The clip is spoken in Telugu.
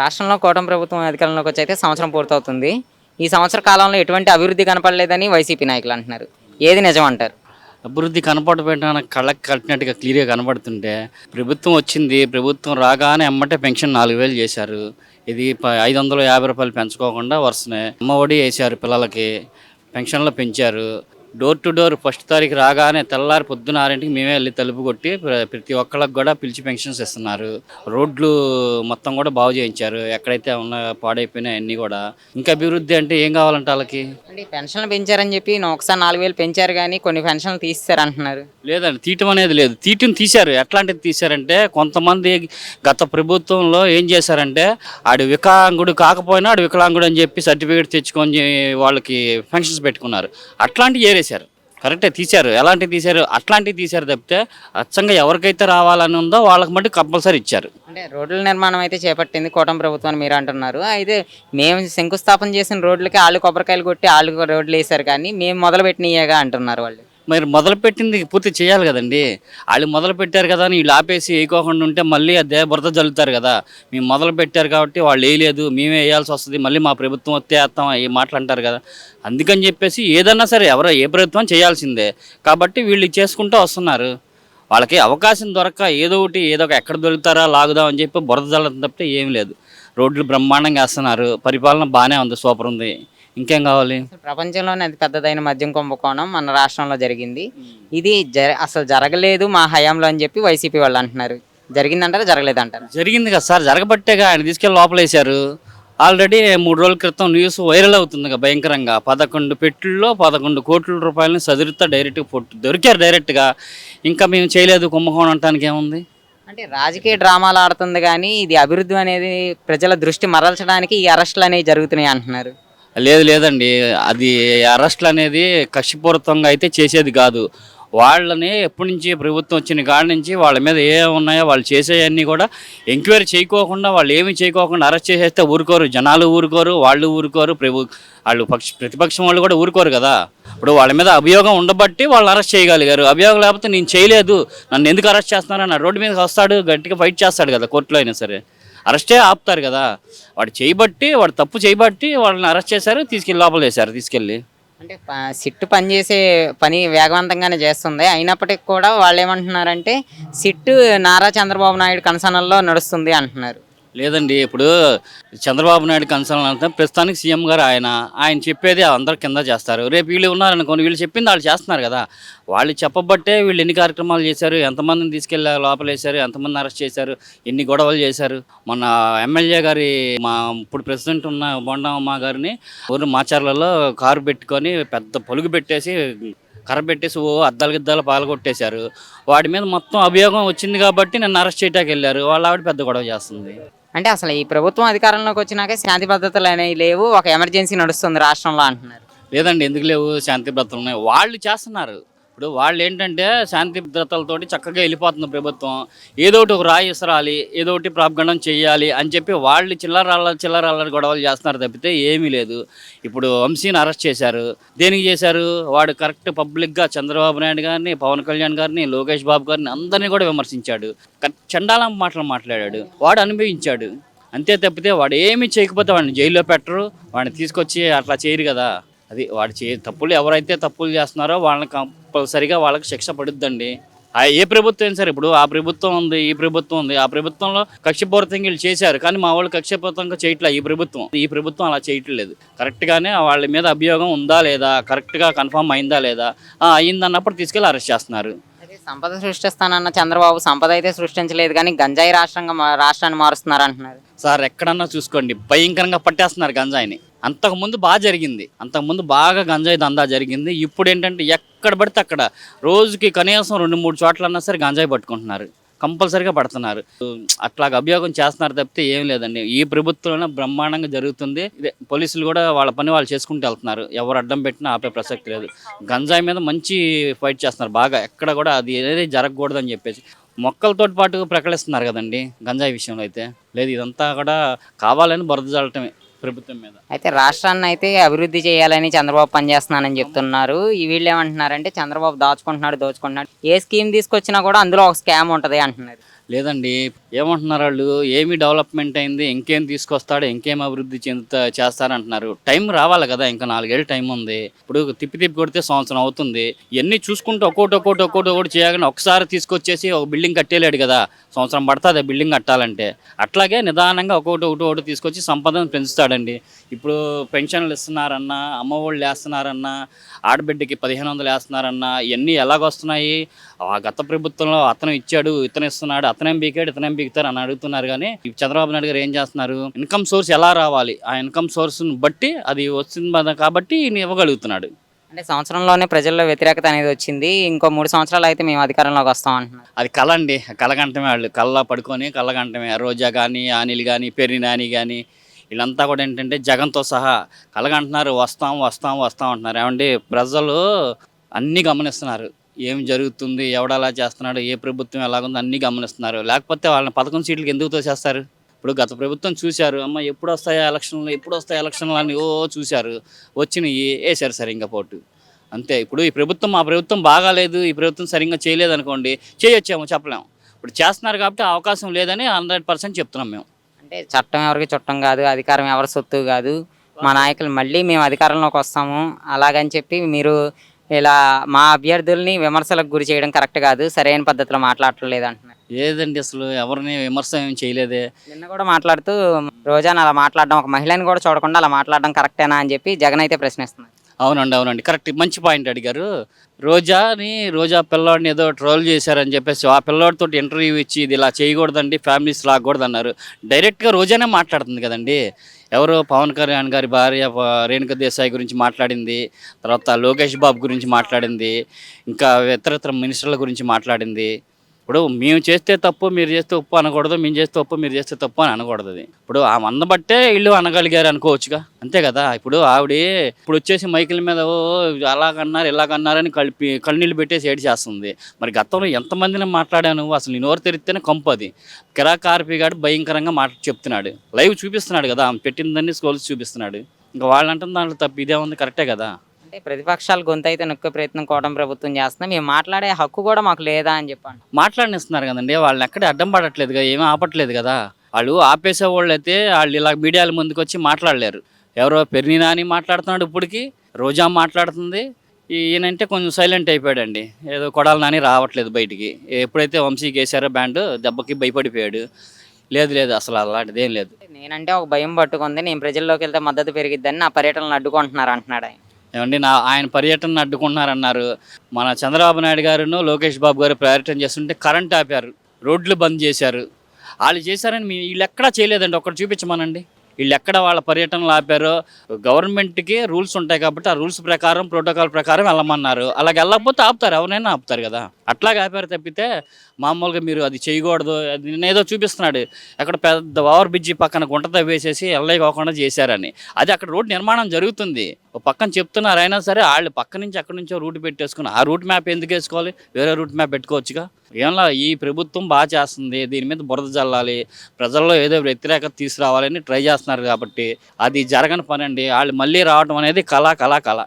రాష్ట్రంలో కూటమి ప్రభుత్వం అధికారంలోకి వచ్చి అయితే సంవత్సరం పూర్తవుతుంది. ఈ సంవత్సర కాలంలో ఎటువంటి అభివృద్ధి కనపడలేదని వైసీపీ నాయకులు అంటున్నారు. ఏది నిజం అంటారు? అభివృద్ధి కనపడపోయిన కళ్ళకి కట్టినట్టుగా క్లియర్గా కనబడుతుంటే ప్రభుత్వం వచ్చింది ప్రభుత్వం రాగానే ఎమ్మటే పెన్షన్ నాలుగు వేలు చేశారు. ఇది ఐదు వందలు యాభై రూపాయలు పెంచుకోకుండా వరుసనే అమ్మ ఒడి వేశారు పిల్లలకి పెన్షన్లు పెంచారు. డోర్ టు డోర్ ఫస్ట్ తారీఖు రాగానే తెల్లారి పొద్దున ఆరింటికి మేమే వెళ్ళి తలుపు కొట్టి ప్ర- ప్రతి ఒక్కళ్ళకి కూడా పిలిచి పెన్షన్స్ ఇస్తున్నారు. రోడ్లు మొత్తం కూడా బాగు చేయించారు. ఎక్కడైతే ఉన్న పాడైపోయినాయి అన్నీ కూడా. ఇంకా అభివృద్ధి అంటే ఏం కావాలంటే వాళ్ళకి? పెన్షన్లు పెంచారని చెప్పి ఒకసారి నాలుగు వేలు పెంచారు కానీ కొన్ని పెన్షన్లు తీసేశారు అంటున్నారు లేదండి తీయటం అనేది లేదు. తీయటం తీశారు. ఎట్లాంటిది తీశారంటే కొంతమంది గత ప్రభుత్వంలో ఏం చేశారంటే ఆడు వికలాంగుడు కాకపోయినా ఆడు వికలాంగుడు అని చెప్పి సర్టిఫికేట్ తెచ్చుకొని వాళ్ళకి ఫంక్షన్స్ పెట్టుకున్నారు. అట్లాంటివి ఏరేశారు కరెక్టే తీశారు. ఎలాంటివి తీశారు? అట్లాంటివి తీశారు తప్పితే అచ్చంగా ఎవరికైతే రావాలని ఉందో వాళ్ళకి మట్టి కంపల్సరీ ఇచ్చారు. అంటే రోడ్ల నిర్మాణం అయితే చేపట్టింది కూటమి ప్రభుత్వం మీరు అంటున్నారు. అయితే మేము శంకుస్థాపన చేసిన రోడ్లకి ఆళ్ళు కొబ్బరికాయలు కొట్టి ఆళ్ళు రోడ్లు వేశారు కానీ మేము మొదలు పెట్టినయ్యేగా అంటున్నారు వాళ్ళు. మరి మొదలుపెట్టింది పూర్తి చేయాలి కదండి. వాళ్ళు మొదలు పెట్టారు కదా అని వీళ్ళు ఆపేసి వేయకోకుండా ఉంటే మళ్ళీ అదే బురద జల్లుతారు కదా. మేము మొదలు పెట్టారు కాబట్టి వాళ్ళు వేయలేదు మేమే వేయాల్సి వస్తుంది మళ్ళీ మా ప్రభుత్వం వస్తే వేస్తాం ఏ మాటలు అంటారు కదా. అందుకని చెప్పేసి ఏదన్నా సరే ఎవరో ఏ ప్రభుత్వం చేయాల్సిందే. కాబట్టి వీళ్ళు చేసుకుంటూ వస్తున్నారు. వాళ్ళకి అవకాశం దొరక్క ఏదో ఒకటి ఏదో ఒక ఎక్కడ దొరుకుతారా లాగుదాం అని చెప్పి బురద జల్లడం తప్పితే ఏం లేదు. రోడ్లు బ్రహ్మాండంగా వేస్తున్నారు. పరిపాలన బాగానే ఉంది సూపర్ ఉంది. ఇంకేం కావాలి? ప్రపంచంలోనే అతి పెద్దదైన మద్యం కుంభకోణం మన రాష్ట్రంలో జరిగింది. ఇది జర అసలు జరగలేదు మా హయాంలో అని చెప్పి వైసీపీ వాళ్ళు అంటున్నారు. జరిగిందంటారా జరగలేదంటారా? జరిగింది కదా సార్ జరగబట్టేగా ఆయన తీసుకెళ్ళి లోపలేశారు. ఆల్రెడీ మూడు రోజుల క్రితం న్యూస్ వైరల్ అవుతుంది కదా భయంకరంగా. పదకొండు పెట్టుల్లో పదకొండు కోట్ల రూపాయలని సదురుతా డైరెక్ట్గా పొట్టు దొరికారు డైరెక్ట్గా. ఇంకా మేము చేయలేదు కుంభకోణం అంటానికి ఏముంది? అంటే రాజకీయ డ్రామాలు ఆడుతుంది కానీ ఇది అభివృద్ధి అనేది ప్రజల దృష్టి మరల్చడానికి ఈ అరెస్టులు అనేవి జరుగుతున్నాయి అంటున్నారు. లేదు లేదండి. అది అరెస్ట్లు అనేది కక్షపూరితంగా అయితే చేసేది కాదు. వాళ్ళని ఎప్పటి నుంచి ప్రభుత్వం వచ్చిన కాడి నుంచి వాళ్ళ మీద ఏ ఉన్నాయో వాళ్ళు చేసేవన్నీ కూడా ఎంక్వైరీ చేయకోకుండా వాళ్ళు ఏమి చేయకోకుండా అరెస్ట్ చేసేస్తే ఊరుకోరు. జనాలు ఊరుకోరు వాళ్ళు ఊరుకోరు ప్రభు వాళ్ళు పక్ష ప్రతిపక్షం వాళ్ళు కూడా ఊరుకోరు కదా. ఇప్పుడు వాళ్ళ మీద అభియోగం ఉండబట్టి వాళ్ళు అరెస్ట్ చేయగలిగారు. అభియోగం లేకపోతే నేను చేయలేదు. నన్ను ఎందుకు అరెస్ట్ చేస్తున్నారని నా రోడ్డు మీదకి వస్తాడు గట్టిగా ఫైట్ చేస్తాడు కదా కోర్టులో అయినా సరే. అరెస్టే ఆపుతారు కదా. వాడు చేయబట్టి వాడు తప్పు చేయబట్టి వాళ్ళని అరెస్ట్ చేశారు తీసుకెళ్ళి లోపల వేశారు తీసుకెళ్ళి. అంటే ప- సిట్టు పనిచేసే పని వేగవంతంగానే చేస్తుంది. అయినప్పటికీ కూడా వాళ్ళు ఏమంటున్నారంటే సిట్టు నారా చంద్రబాబు నాయుడు కనసనల్లో నడుస్తుంది అంటున్నారు. లేదండి ఇప్పుడు చంద్రబాబు నాయుడు కన్సల్ట్ అంటే ప్రస్తుతానికి సీఎం గారు ఆయన ఆయన చెప్పేది అందరు కింద చేస్తారు. రేపు వీళ్ళు ఉన్నారనుకోండి వీళ్ళు చెప్పింది వాళ్ళు చేస్తున్నారు కదా. వాళ్ళు చెప్పబట్టే వీళ్ళు ఎన్ని కార్యక్రమాలు చేశారు ఎంతమందిని తీసుకెళ్ళి లోపలేశారు ఎంతమంది అరెస్ట్ చేశారు ఎన్ని గొడవలు చేశారు. మొన్న ఎమ్మెల్యే గారి మా ఇప్పుడు ప్రెసిడెంట్ ఉన్న బొండమ్మ గారిని ఊరు మాచర్లలో కారు పెట్టుకొని పెద్ద పొలుగు పెట్టేసి కర్ర పెట్టేసి ఓ అద్దాలు గిద్దాలు పాల్గొట్టేశారు. వాడి మీద మొత్తం అభియోగం వచ్చింది కాబట్టి నన్ను అరెస్ట్ చేయటానికి వెళ్ళారు. వాళ్ళ ఆవిడ పెద్ద గొడవ చేస్తుంది. అంటే అసలు ఈ ప్రభుత్వం అధికారంలోకి వచ్చినాక శాంతి భద్రతలు అనేవి లేవు. ఒక ఎమర్జెన్సీ నడుస్తుంది రాష్ట్రంలో అంటున్నారు. లేదండి ఎందుకు లేవు? శాంతి భద్రతలు ఉన్నాయి. వాళ్ళు చేస్తున్నారు. ఇప్పుడు వాళ్ళు ఏంటంటే శాంతి భద్రతలతోటి చక్కగా వెళ్ళిపోతుంది ప్రభుత్వం. ఏదో ఒకటి ఒక రాయి ఇసరాలి ఏదో ఒకటి ప్రాపగండం చేయాలి అని చెప్పి వాళ్ళు చిల్లరాళ్ళ చిల్లరాళ్ళ గొడవలు చేస్తున్నారు తప్పితే ఏమీ లేదు. ఇప్పుడు వంశీని అరెస్ట్ చేశారు. దేనికి చేశారు? వాడు కరెక్ట్ పబ్లిక్గా చంద్రబాబు నాయుడు గారిని పవన్ కళ్యాణ్ గారిని లోకేష్ బాబు గారిని అందరినీ కూడా విమర్శించాడు. కరెక్ట్ చండాలం మాటలు మాట్లాడాడు. వాడు అనుభవించాడు. అంతే తప్పితే వాడు ఏమీ చేయకపోతే వాడిని జైల్లో పెట్టరు. వాడిని తీసుకొచ్చి అట్లా చేయరు కదా. అది వాడు చే తప్పులు ఎవరైతే తప్పులు చేస్తున్నారో వాళ్ళని కంపల్సరిగా వాళ్ళకి శిక్ష పడుద్దండి. ఆ ఏ ప్రభుత్వం అయినా సరే ఇప్పుడు ఆ ప్రభుత్వం ఉంది ఈ ప్రభుత్వం ఉంది ఆ ప్రభుత్వంలో కక్షపూరితంగా వీళ్ళు చేశారు కానీ మా వాళ్ళు కక్షపూరితంగా చేయట్లే ఈ ప్రభుత్వం. ఈ ప్రభుత్వం అలా చేయట్లేదు. కరెక్ట్గానే వాళ్ళ మీద అభియోగం ఉందా లేదా కరెక్ట్గా కన్ఫర్మ్ అయిందా లేదా అయిందన్నప్పుడు తీసుకెళ్ళి అరెస్ట్ చేస్తున్నారు. సంపద సృష్టిస్తానన్న చంద్రబాబు సంపద అయితే సృష్టించలేదు కానీ గంజాయి రాష్ట్రంగా రాష్ట్రాన్ని మారుస్తున్నారు అంటున్నారు సార్ ఎక్కడన్నా చూసుకోండి భయంకరంగా పట్టేస్తున్నారు గంజాయిని. అంతకుముందు బాగా జరిగింది. అంతకుముందు బాగా గంజాయి దందా జరిగింది. ఇప్పుడు ఏంటంటే ఎక్కడ పడితే అక్కడ రోజుకి కనీసం రెండు మూడు చోట్లన్నా సరే గంజాయి పట్టుకుంటున్నారు. కంపల్సరీగా పడుతున్నారు. అట్లాగ అభియోగం చేస్తున్నారు తప్పితే ఏం లేదండి. ఈ ప్రభుత్వంలో బ్రహ్మాండంగా జరుగుతుంది. ఇదే పోలీసులు కూడా వాళ్ళ పని వాళ్ళు చేసుకుంటూ వెళ్తున్నారు. ఎవరు అడ్డం పెట్టినా ఆపే ప్రసక్తి లేదు. గంజాయి మీద మంచి ఫైట్ చేస్తున్నారు బాగా. ఎక్కడ కూడా అది ఏది జరగకూడదని చెప్పేసి. మొక్కలతో పాటు ప్రకటిస్తున్నారు కదండి గంజాయి విషయంలో అయితే. లేదు ఇదంతా కూడా కావాలని బురద చల్లటమే ప్రభుత్వం మీద. అయితే రాష్ట్రాన్ని అయితే అభివృద్ధి చేయాలని చంద్రబాబు పనిచేస్తున్నానని చెప్తున్నారు. ఈ వీళ్ళు ఏమంటున్నారంటే చంద్రబాబు దాచుకుంటున్నాడు దోచుకుంటున్నాడు. ఏ స్కీమ్ తీసుకొచ్చినా కూడా అందులో ఒక స్కామ్ ఉంటుంది అంటున్నారు. లేదండి ఏమంటున్నారు వాళ్ళు? ఏమి డెవలప్మెంట్ అయింది? ఇంకేం తీసుకొస్తాడు? ఇంకేం అభివృద్ధి చెందుతా చేస్తారంటున్నారు. టైం రావాలి కదా ఇంకా నాలుగేళ్ళు టైం ఉంది. ఇప్పుడు తిప్పి తిప్పి కొడితే సంవత్సరం అవుతుంది. ఇవన్నీ చూసుకుంటూ ఒక్కోటి ఒక్కోటి ఒక్కోటి ఒకటి చేయగానే ఒకసారి తీసుకొచ్చేసి ఒక బిల్డింగ్ కట్టేలేడు కదా. సంవత్సరం పడుతుంది ఆ బిల్డింగ్ కట్టాలంటే. అట్లాగే నిదానంగా ఒక్కొక్కటి ఒకటి ఒకటి తీసుకొచ్చి సంపదను పెంచుతాడండి. ఇప్పుడు పెన్షన్లు ఇస్తున్నారన్నా అమ్మ ఒళ్ళు వేస్తున్నారన్నా ఆడబిడ్డకి పదిహేను వందలు వేస్తున్నారన్నా ఇవన్నీ ఎలాగొస్తున్నాయి? ఆ గత ప్రభుత్వంలో అతను ఇచ్చాడు ఇతను ఇస్తున్నాడు అతనేం బీకాడు ఇతనేం బీకాడు అని అడుగుతున్నారు కానీ చంద్రబాబు నాయుడు గారు ఏం చేస్తున్నారు? ఇన్కమ్ సోర్స్ ఎలా రావాలి? ఆ ఇన్కమ్ సోర్స్ని బట్టి అది వస్తుంది కాబట్టి ఇవ్వగలుగుతున్నాడు. అంటే సంవత్సరంలోనే ప్రజల్లో వ్యతిరేకత అనేది వచ్చింది. ఇంకో మూడు సంవత్సరాలు అయితే మేము అధికారంలోకి వస్తాం అంటున్నారు. అది కళ అండి. కళగంటమే వాళ్ళు. కళ్ళ పడుకొని కళ్ళగంటమే రోజా కానీ అనిల్ కానీ పెర్రి నాని కానీ వీళ్ళంతా కూడా ఏంటంటే జగన్తో సహా కలగంటున్నారు వస్తాం వస్తాం వస్తాం అంటున్నారు. ఏమండి? ప్రజలు అన్నీ గమనిస్తున్నారు. ఏం జరుగుతుంది ఎవడలా చేస్తున్నాడు ఏ ప్రభుత్వం ఎలాగుందో అన్నీ గమనిస్తున్నారు. లేకపోతే వాళ్ళని పథకం సీట్లకి ఎందుకు తోసేస్తారు? ఇప్పుడు గత ప్రభుత్వం చూశారు అమ్మ ఎప్పుడు వస్తాయా ఎలక్షన్లు ఎప్పుడు వస్తాయి ఎలక్షన్లు అని ఓ చూశారు వచ్చినాయి వేశారు సరిగ్గా పోటు. అంతే ఇప్పుడు ఈ ప్రభుత్వం మా ప్రభుత్వం బాగాలేదు ఈ ప్రభుత్వం సరిగ్గా చేయలేదు అనుకోండి చేయొచ్చేమో చెప్పలేము ఇప్పుడు చేస్తున్నారు కాబట్టి అవకాశం లేదని హండ్రెడ్ పర్సెంట్ చెప్తున్నాం మేము. అంటే చట్టం ఎవరికి చుట్టం కాదు అధికారం ఎవరి సొత్తు కాదు. మా నాయకులు మళ్ళీ మేము అధికారంలోకి వస్తాము అలాగని చెప్పి మీరు ఇలా మా అభ్యర్థుల్ని విమర్శలకు గురి చేయడం కరెక్ట్ కాదు సరైన పద్ధతిలో మాట్లాడట్లేదు అంటున్నారు ఏదండి అసలు ఎవరిని విమర్శ ఏం చేయలేదే? నిన్న కూడా మాట్లాడుతూ రోజాని అలా మాట్లాడడం ఒక మహిళని కూడా చూడకుండా అలా మాట్లాడడం కరెక్టేనా? అని చెప్పి జగన్ అయితే ప్రశ్నిస్తున్నారు అవునండి అవునండి. కరెక్ట్. మంచి పాయింట్ అడిగారు. రోజాని రోజా పిల్లోడిని ఏదో ట్రోల్ చేశారని చెప్పేసి ఆ పిల్లవాడితో ఇంటర్వ్యూ ఇచ్చి ఇది ఇలా చేయకూడదండి ఫ్యామిలీస్ లాగకూడదు అన్నారు డైరెక్ట్గా రోజానే మాట్లాడుతుంది కదండి. ఎవరు పవన్ కళ్యాణ్ గారి భార్య రేణుక దేశాయ్ గురించి మాట్లాడింది. తర్వాత లోకేష్ బాబు గురించి మాట్లాడింది. ఇంకా ఇతరత్ర మినిస్టర్ల గురించి మాట్లాడింది. ఇప్పుడు మేము చేస్తే తప్పు మీరు చేస్తే ఉప్పు అనకూడదు మేము చేస్తే ఉప్పు మీరు చేస్తే తప్పు అని అనకూడదు అది. ఇప్పుడు ఆ మంద బట్టే ఇల్లు అనగలిగారు అనుకోవచ్చుగా. అంతే కదా? ఇప్పుడు ఆవిడ ఇప్పుడు వచ్చేసి మైకిల్ మీద ఓ అలాగన్నారు ఇలాగన్నారని కలిపి కళ్ళనీళ్ళు పెట్టేసి ఏడు చేస్తుంది. మరి గతంలో ఎంతమందిని మాట్లాడాను అసలు నేను నోరు తెరిస్తేనే కంపు అది. కిరాకార్పి గాడు భయంకరంగా మాట చెప్తున్నాడు. లైవ్ చూపిస్తున్నాడు కదా? ఆమె పెట్టిందని స్కోల్స్ చూపిస్తున్నాడు. ఇంకా వాళ్ళంటే దాంట్లో తప్పు ఇదే ఉంది కరెక్టే కదా? అంటే ప్రతిపక్షాలు గొంతు అయితే నొక్కే ప్రయత్నం కోవడం ప్రభుత్వం చేస్తున్నాం మేము మాట్లాడే హక్కు కూడా మాకు లేదా అని చెప్పండి. మాట్లాడిస్తున్నారు కదండి. వాళ్ళని ఎక్కడే అడ్డం పడట్లేదు కదా ఏమీ ఆపట్లేదు కదా. వాళ్ళు ఆపేసే వాళ్ళు అయితే వాళ్ళు ఇలా మీడియాల ముందుకు వచ్చి మాట్లాడలేరు. ఎవరో పెరిని నాని మాట్లాడుతున్నాడు ఇప్పటికి రోజా మాట్లాడుతుంది. ఈయనంటే కొంచెం సైలెంట్ అయిపోయాడండి. ఏదో కొడాలి నాని రావట్లేదు బయటికి. ఎప్పుడైతే వంశీకి వేసారో బ్యాండ్ దెబ్బకి భయపడిపోయాడు. లేదు లేదు అసలు అలాంటిది ఏం లేదు. నేనంటే ఒక భయం పట్టుకుంది. నేను ప్రజల్లోకి వెళ్తే మద్దతు పెరిగిద్దని నా పర్యటనలు అడ్డుకుంటున్నారు అంటున్నాడు ఆయన. ఏమండి నా ఆయన పర్యటనను అడ్డుకుంటున్నారన్నారు మన చంద్రబాబు నాయుడు గారును లోకేష్ బాబు గారు పర్యటన చేస్తుంటే కరెంట్ ఆపారు. రోడ్లు బంద్ చేశారు. వాళ్ళు చేశారని మీ వీళ్ళు ఎక్కడా చేయలేదండి. ఒక్కటి చూపించమనండి. వీళ్ళు ఎక్కడ వాళ్ళ పర్యటనలు ఆపారో గవర్నమెంట్కి రూల్స్ ఉంటాయి కాబట్టి ఆ రూల్స్ ప్రకారం ప్రోటోకాల్ ప్రకారం వెళ్ళమన్నారు. అలాగే వెళ్ళకపోతే ఆపుతారు ఎవరైనా ఆపుతారు కదా. అట్లాగే ఆపారు తప్పితే మామూలుగా మీరు అది చేయకూడదు అది నిన్న ఏదో చూపిస్తున్నాడు. అక్కడ పెద్ద ఓవర్ బ్రిడ్జి పక్కన గుంట తవ్వేసేసి వెళ్ళే కాకుండా చేశారని. అది అక్కడ రోడ్ నిర్మాణం జరుగుతుంది. పక్కన చెప్తున్నారు అయినా సరే వాళ్ళు పక్క నుంచి అక్కడి నుంచో రూట్ పెట్టేసుకుని ఆ రూట్ మ్యాప్ ఎందుకు వేసుకోవాలి? వేరే రూట్ మ్యాప్ పెట్టుకోవచ్చుగా. ఏంలా ఈ ప్రభుత్వం బాగా చేస్తుంది దీని మీద బురద జల్లాలి ప్రజల్లో ఏదో వ్యతిరేకత తీసుకురావాలని ట్రై చేస్తున్నారు కాబట్టి అది జరగని పని అండి వాళ్ళు మళ్ళీ రావడం అనేది కళ కళ కళ.